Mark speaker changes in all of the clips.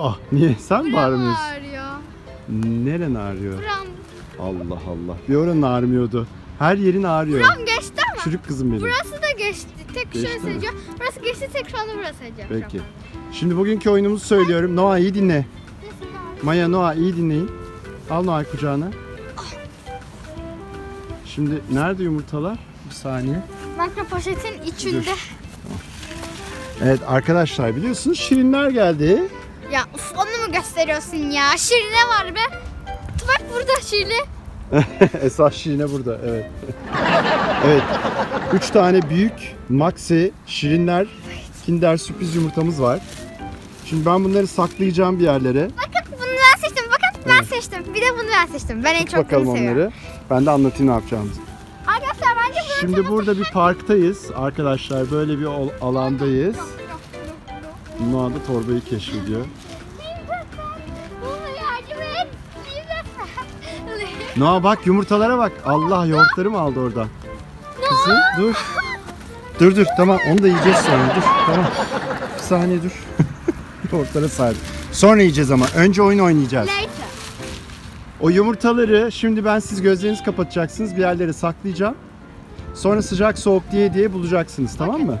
Speaker 1: Ah niye sen
Speaker 2: Buram
Speaker 1: bağırmıyorsun?
Speaker 2: ağrıyor.
Speaker 1: Neren ağrıyor?
Speaker 2: Buram,
Speaker 1: Allah Allah. Bir oranın ağrımıyordu. Her yerin ağrıyor.
Speaker 2: buram geçti ama.
Speaker 1: Çocuk kızım benim.
Speaker 2: Burası da geçti. Tek
Speaker 1: Geçti
Speaker 2: şöyle
Speaker 1: mi?
Speaker 2: Burası geçti tek şu anda burası sayacağım.
Speaker 1: Peki. Şimdi bugünkü oyunumuzu söylüyorum. Noah iyi dinle. Maya Noah iyi dinleyin. Al Noah kucağına. Şimdi nerede yumurtalar? Bir saniye.
Speaker 2: Makro poşetin içinde.
Speaker 1: Evet arkadaşlar biliyorsunuz şirinler geldi.
Speaker 2: Ya uf, onu mu gösteriyorsun ya? Şirine var be. Bak burada şirli.
Speaker 1: Esas şirine burada evet. evet. Üç tane büyük maxi şirinler kinder sürpriz yumurtamız var. Şimdi ben bunları saklayacağım bir yerlere.
Speaker 2: Bakın bunu ben seçtim. Bakın ben seçtim. Bir de bunu ben seçtim. Ben en
Speaker 1: Tut
Speaker 2: çok
Speaker 1: bakalım
Speaker 2: bunu seviyorum.
Speaker 1: onları. Ben de anlatayım ne yapacağımızı.
Speaker 2: Arkadaşlar bence bunu
Speaker 1: Şimdi burada bir parktayız arkadaşlar. Böyle bir ol- alandayız. Noah da torbayı keşfediyor. Noah bak yumurtalara bak. Allah yoğurtları mı aldı oradan? Kızım dur. Dur dur tamam onu da yiyeceğiz sonra dur tamam. Bir saniye dur. Yoğurtlara sahip. Sonra yiyeceğiz ama. Önce oyun oynayacağız. O yumurtaları şimdi ben siz gözlerinizi kapatacaksınız. Bir yerlere saklayacağım. Sonra sıcak soğuk diye diye bulacaksınız tamam mı?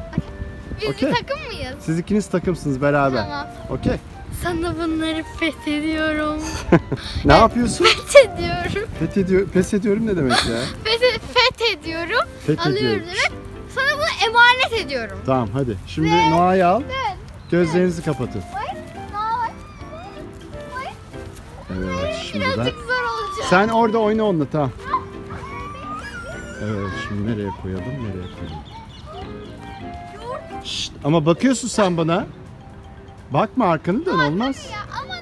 Speaker 2: Biz
Speaker 1: Okey.
Speaker 2: bir takım mıyız?
Speaker 1: Siz ikiniz takımsınız beraber.
Speaker 2: Tamam.
Speaker 1: Okey.
Speaker 2: Sana bunları fethediyorum.
Speaker 1: Ne yapıyorsun?
Speaker 2: fethediyorum.
Speaker 1: Pes, ediyor, pes ediyorum ne demek ya?
Speaker 2: Feth- fethediyorum.
Speaker 1: Fethediyorum.
Speaker 2: Alıyorum demek. Sana bunu emanet ediyorum.
Speaker 1: Tamam hadi. Şimdi Noah'yı al. Gözlerinizi kapatın. Evet şimdi ben...
Speaker 2: Birazcık zor olacak.
Speaker 1: Sen orada oyna onunla tamam. Evet şimdi nereye koyalım nereye koyalım. Şşt, ama bakıyorsun sen bana. Bakma arkanı dön olmaz.
Speaker 2: Ya ama ne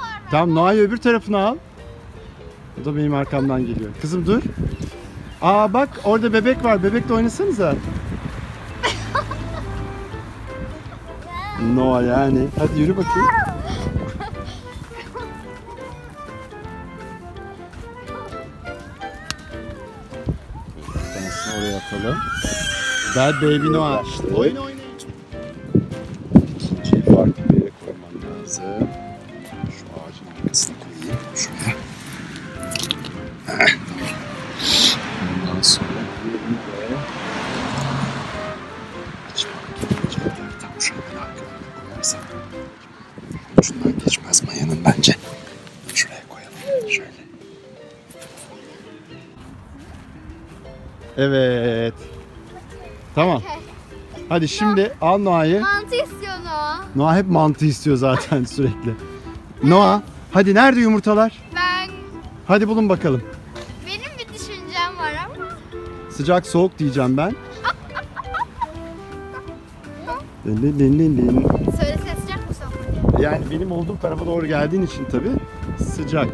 Speaker 2: var?
Speaker 1: Tamam Noah'yı öbür tarafına al. O da benim arkamdan geliyor. Kızım dur. Aa bak orada bebek var. Bebekle oynasanıza. Noah yani. Hadi yürü bakayım. Tanesini oraya atalım. Baby Noah. İşte oyun oynayın. Evet. Tamam. Hadi şimdi al Noah'yı.
Speaker 2: Mantı istiyor Noah.
Speaker 1: Noah hep mantı istiyor zaten sürekli. Noah hadi nerede yumurtalar?
Speaker 2: Ben
Speaker 1: Hadi bulun bakalım.
Speaker 2: benim bir düşüncem var ama
Speaker 1: Sıcak soğuk diyeceğim ben. Din din din.
Speaker 2: söylese sıcak mı soğuk mu?
Speaker 1: Yani benim olduğum tarafa doğru geldiğin için tabi sıcak.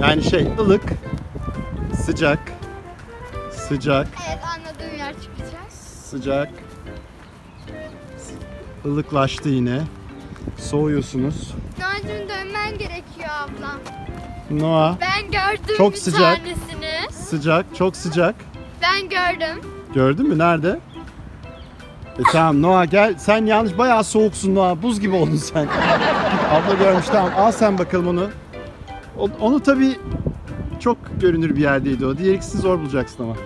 Speaker 1: Yani şey ılık, sıcak, sıcak,
Speaker 2: Evet anladığım yer çıkacağız.
Speaker 1: sıcak. Ilıklaştı yine. Soğuyorsunuz.
Speaker 2: Noah'cığım dönmen gerekiyor ablam.
Speaker 1: Noah
Speaker 2: Ben gördüm
Speaker 1: Çok
Speaker 2: bir
Speaker 1: sıcak.
Speaker 2: tanesini.
Speaker 1: sıcak, çok sıcak.
Speaker 2: Ben gördüm.
Speaker 1: Gördün mü? Nerede? E tamam Noah gel. Sen yanlış bayağı soğuksun Noah. Buz gibi oldun sen. Abla görmüş tamam al sen bakalım onu. O- Onu tabii çok görünür bir yerdeydi o. Diğer ikisini zor bulacaksın ama.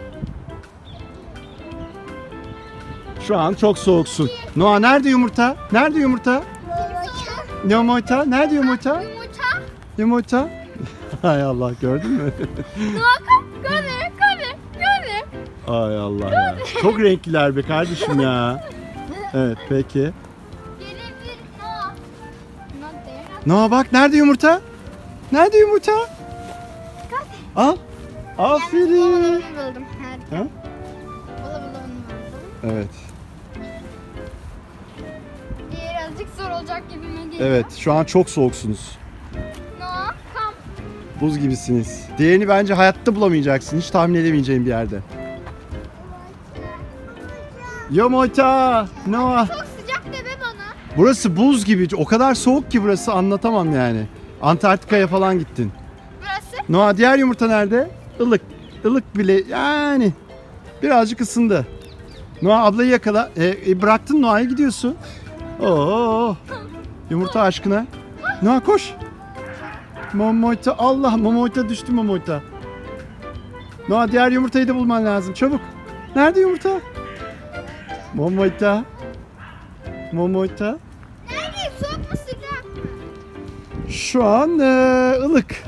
Speaker 1: Şu an çok soğuksun. Noah nerede yumurta? Nerede yumurta? Yumurta? Nerede yumurta?
Speaker 2: Yumurta.
Speaker 1: Yumurta? Hay Allah gördün mü?
Speaker 2: Kalk. Gördüm. Gördüm. Gördüm.
Speaker 1: Ay Allah ya. Çok renkliler be kardeşim ya. Evet peki.
Speaker 2: Gelebilir there.
Speaker 1: Noah bak nerede yumurta? Nerede yumurta? Al. Aferin.
Speaker 2: Buldum. Harika.
Speaker 1: Ha?
Speaker 2: Buldum.
Speaker 1: Evet.
Speaker 2: Zor olacak gibime geliyor.
Speaker 1: Evet şu an çok soğuksunuz.
Speaker 2: Noah come.
Speaker 1: Buz gibisiniz. Diğerini bence hayatta bulamayacaksın. Hiç tahmin edemeyeceğin bir yerde. Yumurta. Noah.
Speaker 2: Çok sıcak deme bana.
Speaker 1: Burası buz gibi. O kadar soğuk ki burası anlatamam yani. Antarktika'ya falan gittin.
Speaker 2: Burası.
Speaker 1: Noah diğer yumurta nerede? Ilık. Ilık bile yani. Birazcık ısındı. Noah ablayı yakala. E, e, bıraktın Noah'ya gidiyorsun. Oo. Yumurta aşkına. Noah koş. Momoyta Allah Momoyta düştü Momoyta. Noah diğer yumurtayı da bulman lazım çabuk. Nerede yumurta? Momoyta. Momoyta.
Speaker 2: Nerede? Soğuk mu sıcak mı?
Speaker 1: Şu an eee, ılık.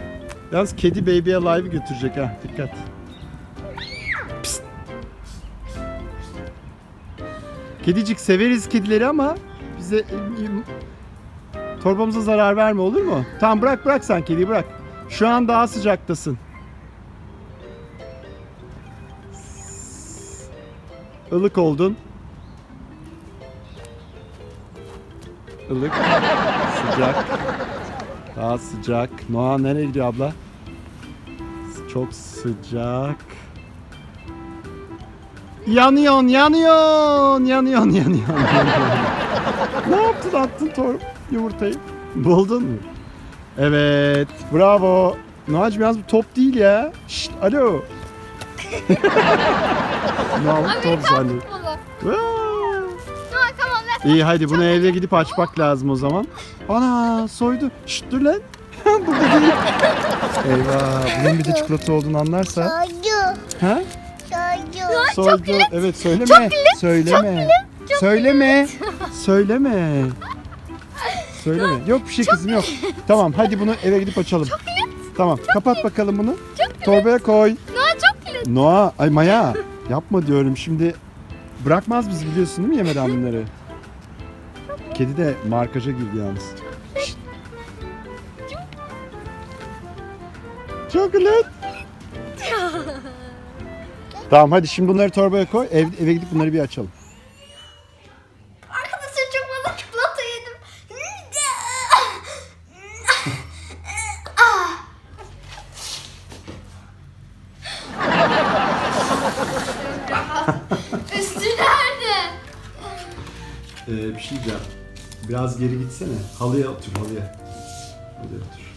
Speaker 1: Yalnız kedi Baby Alive'ı götürecek ha dikkat. Psst. Kedicik severiz kedileri ama bize torbamıza zarar verme olur mu? Tamam bırak bırak sen kediyi bırak. Şu an daha sıcaktasın. Ilık oldun. Ilık. Sıcak. Daha sıcak. Noah nereye gidiyor abla? Çok sıcak. Yanıyorsun, yanıyorsun, yanıyorsun, yanıyorsun. yanıyorsun. ne yaptın attın tor yumurtayı? Buldun mu? Evet, bravo. Noah'cığım yalnız bu top değil ya. Şşt, alo. Noah bu top
Speaker 2: Amerikan
Speaker 1: zannediyor.
Speaker 2: futbolu.
Speaker 1: Vaa!
Speaker 2: Noah come on let's
Speaker 1: İyi hadi bunu evde gidip açmak lazım o zaman. Ana soydu. Şşt dur lan. Burada değil. Eyvah bunun bir de çikolata olduğunu anlarsa.
Speaker 3: Soydu.
Speaker 1: Ha?
Speaker 3: Soydu.
Speaker 1: Soydu. Evet söyleme. Söyleme. Söyleme. Söyleme. Söyleme. Yok bir şey kızım yok. Tamam hadi bunu eve gidip açalım. Tamam kapat bakalım bunu. Torbaya koy.
Speaker 2: Noah çok güzel.
Speaker 1: Noah ay Maya yapma diyorum şimdi bırakmaz bizi biliyorsun değil mi yemeden bunları? Kedi de markaja girdi yalnız. Şşt. Chocolate. tamam hadi şimdi bunları torbaya koy ev, eve gidip bunları bir açalım.
Speaker 2: Arkadaşlar çok fazla çikolata yedim. Üstü nerede?
Speaker 1: Ee, bir şey diyeceğim. Biraz geri gitsene. Halıya otur halıya. Halıya otur.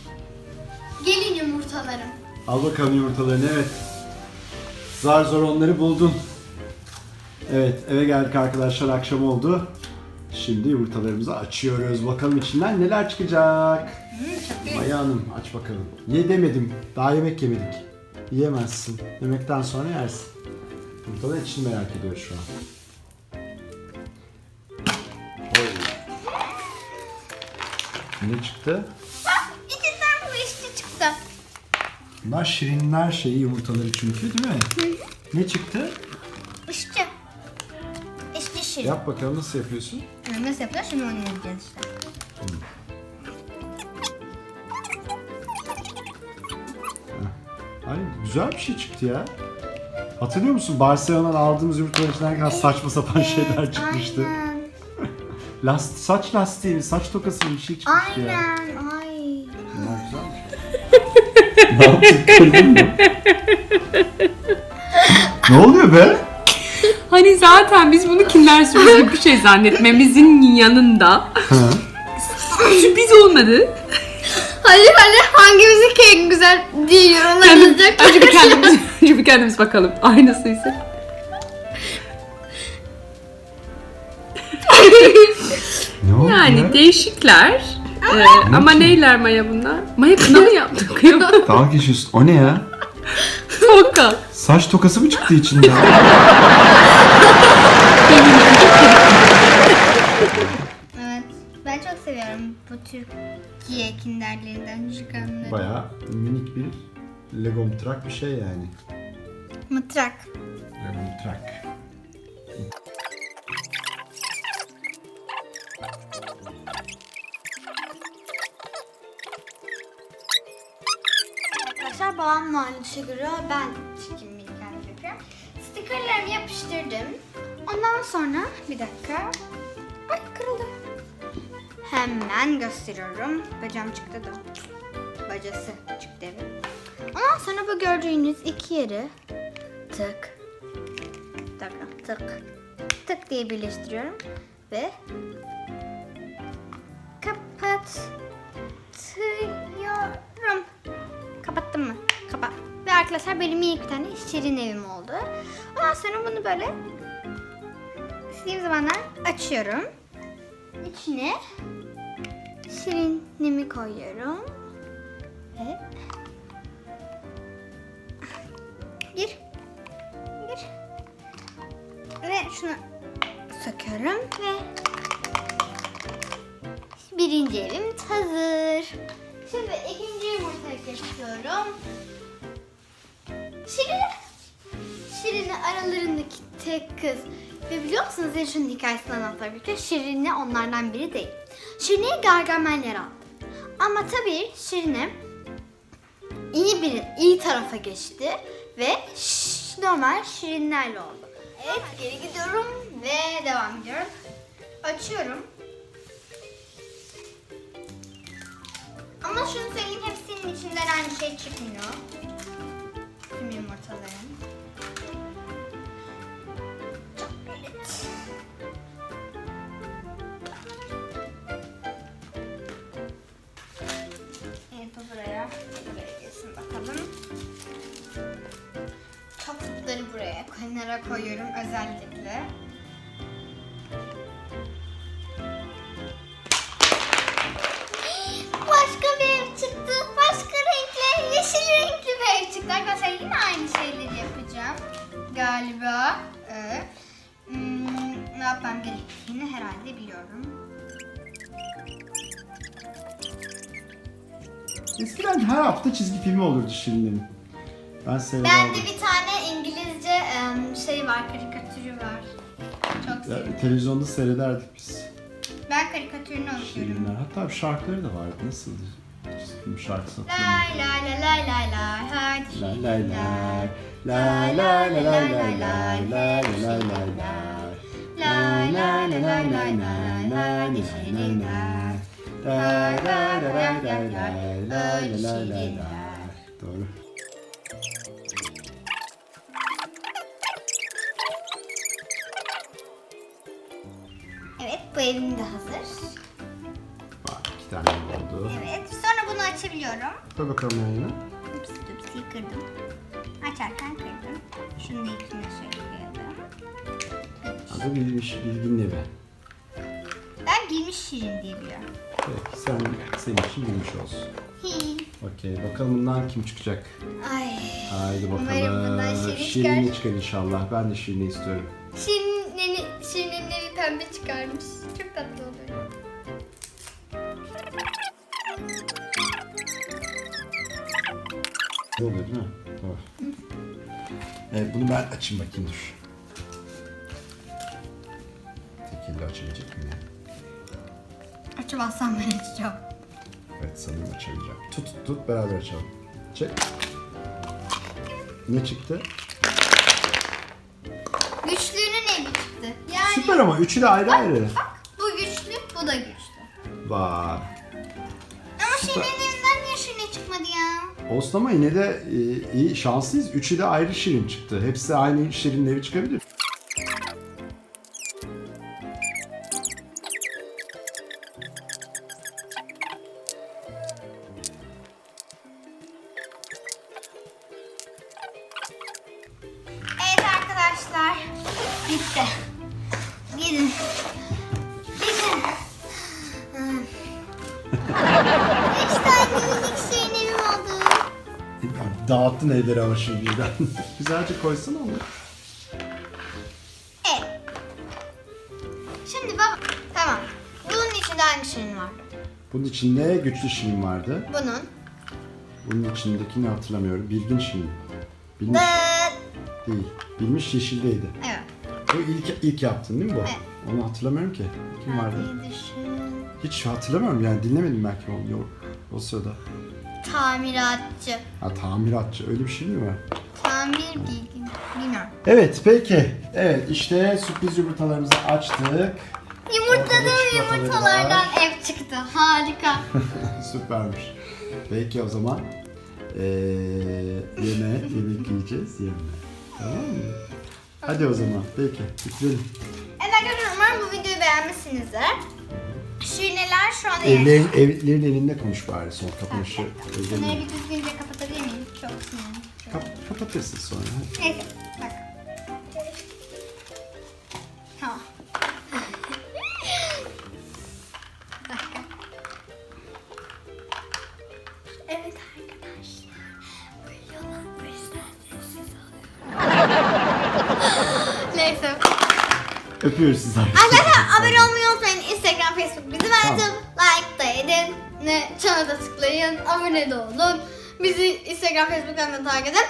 Speaker 2: Gelin yumurtalarım.
Speaker 1: Al bakalım yumurtalarını evet. Zar zor onları buldun. Evet eve geldik arkadaşlar akşam oldu. Şimdi yumurtalarımızı açıyoruz. Bakalım içinden neler çıkacak. Maya Hanım aç bakalım. Ye demedim. Daha yemek yemedik. Yiyemezsin. Yemekten sonra yersin. Yumurtalar için merak ediyor şu an. Ne çıktı?
Speaker 2: İçinden bu işte çıktı.
Speaker 1: Bunlar şirinler şeyi yumurtaları çünkü değil mi? Ne çıktı?
Speaker 2: İşte. İşte şirin.
Speaker 1: Yap bakalım nasıl yapıyorsun?
Speaker 2: Nasıl yapıyor? Şimdi onu yapacağız işte.
Speaker 1: Ay güzel bir şey çıktı ya. Hatırlıyor musun? Barcelona'dan aldığımız yumurtaların içinden saçma sapan şeyler çıkmıştı.
Speaker 2: Aynen.
Speaker 1: Last, saç lastiği saç tokası mı bir şey çıkmıştı ya.
Speaker 2: Aynen. Ay.
Speaker 1: Bunlar güzelmiş. ne yaptın? Kırdın mı? ne oluyor be?
Speaker 4: Hani zaten biz bunu Kinder sürpriz gibi bir şey zannetmemizin yanında
Speaker 1: Ha.
Speaker 4: sürpriz olmadı.
Speaker 2: Hadi hadi hangimizin en güzel
Speaker 4: Kendim,
Speaker 2: yazacak.
Speaker 4: önce bir kendimiz, önce bir kendimiz bakalım. Aynısıysa.
Speaker 1: Oldu
Speaker 4: Yani
Speaker 1: ya?
Speaker 4: değişikler. Ee, ama neyler Maya bunlar? Maya kına mı yaptı? Kıyamam.
Speaker 1: Dalga geçiyorsun. O ne ya?
Speaker 4: Toka.
Speaker 1: Saç tokası mı çıktı içinden?
Speaker 2: Evet. Ben çok seviyorum bu Türkiye kinderlerinden çıkanları.
Speaker 1: Baya minik bir Lego mutrak bir şey yani.
Speaker 2: Mıtrak.
Speaker 1: Lego mutrak.
Speaker 2: Arkadaşlar babam mühendise göre ben çekim kendim yapıyorum. Stikerlerimi yapıştırdım. Ondan sonra bir dakika. Ay kırıldı. Hemen gösteriyorum. Bacağım çıktı da. Bacası çıktı evet. Ondan sonra bu gördüğünüz iki yeri tık tık tık tık diye birleştiriyorum ve kapatıyorum. Kapattım mı? Ve arkadaşlar benim minik bir tane şirin evim oldu. Ondan sonra bunu böyle istediğim zamanlar açıyorum. İçine şirinimi koyuyorum. Ve gir. Gir. Ve şunu söküyorum ve birinci evim hazır. Şimdi ikinci yumurtayı kesiyorum. Şirin. Şirin'le aralarındaki tek kız. Ve biliyor musunuz Yarış'ın hikayesini anlatabilirken Şirin'le onlardan biri değil. Şirin'i Gargamel yarattı. Ama tabii Şirin'e iyi bir iyi tarafa geçti ve ş- normal Şirinlerle oldu. Evet geri gidiyorum ve devam ediyorum. Açıyorum. Ama şunu söyleyeyim hepsinin içinden aynı şey çıkmıyor. Tüm yumurtaların. Evet. Evet bu buraya. Bakalım. Topukları buraya kenara koyuyorum özellikle. Başka bir ev çıktı. Başka renkli, yeşil çıktı. Arkadaşlar yine aynı şeyleri yapacağım. Galiba. Hmm, ne yapmam gerektiğini herhalde biliyorum.
Speaker 1: Eskiden her hafta çizgi filmi olurdu Şirin'in. Ben severdim.
Speaker 2: de bir tane İngilizce em, şey var, karikatürü var. Çok
Speaker 1: Ya,
Speaker 2: seviyorum.
Speaker 1: televizyonda seyrederdik biz.
Speaker 2: Ben karikatürünü okuyorum.
Speaker 1: Şirinler. Hatta bir şarkıları da vardı. Nasıldı? Film şarkısı hatırlamıyorum.
Speaker 2: Lay lay lay lay lay lay hadi.
Speaker 1: Lay lay lay. Lay lay lay lay lay lay lay lay lay lay.
Speaker 2: Lay lay lay lay lay lay hadi şirinler.
Speaker 1: Lay lay lay lay lay lay lay lay lay lay. Doğru.
Speaker 2: Evet bu evim de
Speaker 1: Koy bakalım yan yana.
Speaker 2: Ups ups'i kırdım. Açarken kırdım. Şunu da içine şöyle koyalım.
Speaker 1: Adı bilmiş bilgin evi.
Speaker 2: Ben bilmiş şirin diye biliyorum.
Speaker 1: Peki sen senin için bilmiş olsun.
Speaker 2: Hi.
Speaker 1: Okey bakalım bundan kim çıkacak?
Speaker 2: Ay.
Speaker 1: Haydi
Speaker 2: Umarım bundan
Speaker 1: bakalım.
Speaker 2: Şirin
Speaker 1: Şirin'i
Speaker 2: çıkar.
Speaker 1: çıkar inşallah. Ben de Şirin'i istiyorum.
Speaker 2: Şirin'in, Şirin'in evi pembe çıkarmış.
Speaker 1: Evet bunu ben açayım bakayım dur. Tek elle açabilecek miyim? ya?
Speaker 2: Açamazsam ben açacağım.
Speaker 1: Evet sanırım açabileceğim. Tut tut beraber açalım. Çek. Ne çıktı?
Speaker 2: Güçlünün evi çıktı. Yani
Speaker 1: Süper ama üçü de ayrı ayrı.
Speaker 2: bu güçlü, bu da güçlü.
Speaker 1: Vay. Olsun ama yine de e, iyi şanslıyız. Üçü de ayrı Şirin çıktı. Hepsi aynı Şirin'in evi çıkabilir.
Speaker 2: Evet arkadaşlar. Bitti.
Speaker 1: Dağıttın evleri ama şimdi birden. Güzelce koysana onu.
Speaker 2: Evet. Şimdi baba. Tamam. Bunun içinde hangi Şirin var?
Speaker 1: Bunun içinde güçlü Şirin vardı.
Speaker 2: Bunun.
Speaker 1: Bunun içindekini hatırlamıyorum. Bilgin Şirin. Bilmiş
Speaker 2: Dı-
Speaker 1: değil. Bilmiş yeşildeydi.
Speaker 2: Evet.
Speaker 1: Bu ilk ilk yaptın değil mi bu?
Speaker 2: Evet.
Speaker 1: Onu hatırlamıyorum ki. Kim vardı?
Speaker 2: Düşün.
Speaker 1: Hiç hatırlamıyorum yani dinlemedim belki onu yok o sırada.
Speaker 2: Tamiratçı.
Speaker 1: Ha tamiratçı öyle bir şey mi var?
Speaker 2: Tamir bilgin. Bilmiyorum.
Speaker 1: Evet peki. Evet işte sürpriz yumurtalarımızı açtık.
Speaker 2: Yumurtladığım
Speaker 1: çikolataları
Speaker 2: yumurtalardan ev çıktı. Harika.
Speaker 1: Süpermiş. Peki o zaman ee, yeme, yemek yiyeceğiz yeme. Tamam mı? Hadi o zaman peki bitirelim.
Speaker 2: Evet arkadaşlar umarım bu videoyu beğenmişsinizdir. Şineler şu anda
Speaker 1: Evlerin, evlerin elinde konuş bari son kapanışı.
Speaker 2: Şunları bir düzgünce kapatabilir miyim? Çok sinirli. Çok...
Speaker 1: Kap- kapatırsın sonra.
Speaker 2: Neyse bak. Evet arkadaşlar. Uyuyorlar. O yüzden sessiz. Neyse.
Speaker 1: Öpüyoruz sizi.
Speaker 2: arkadaşlar. Arkadaşlar abone olmayı Instagram, Facebook bizi verdim. Like da edin. Ne, çana da tıklayın. Abone de olun. Bizi Instagram, Facebook'tan da takip edin.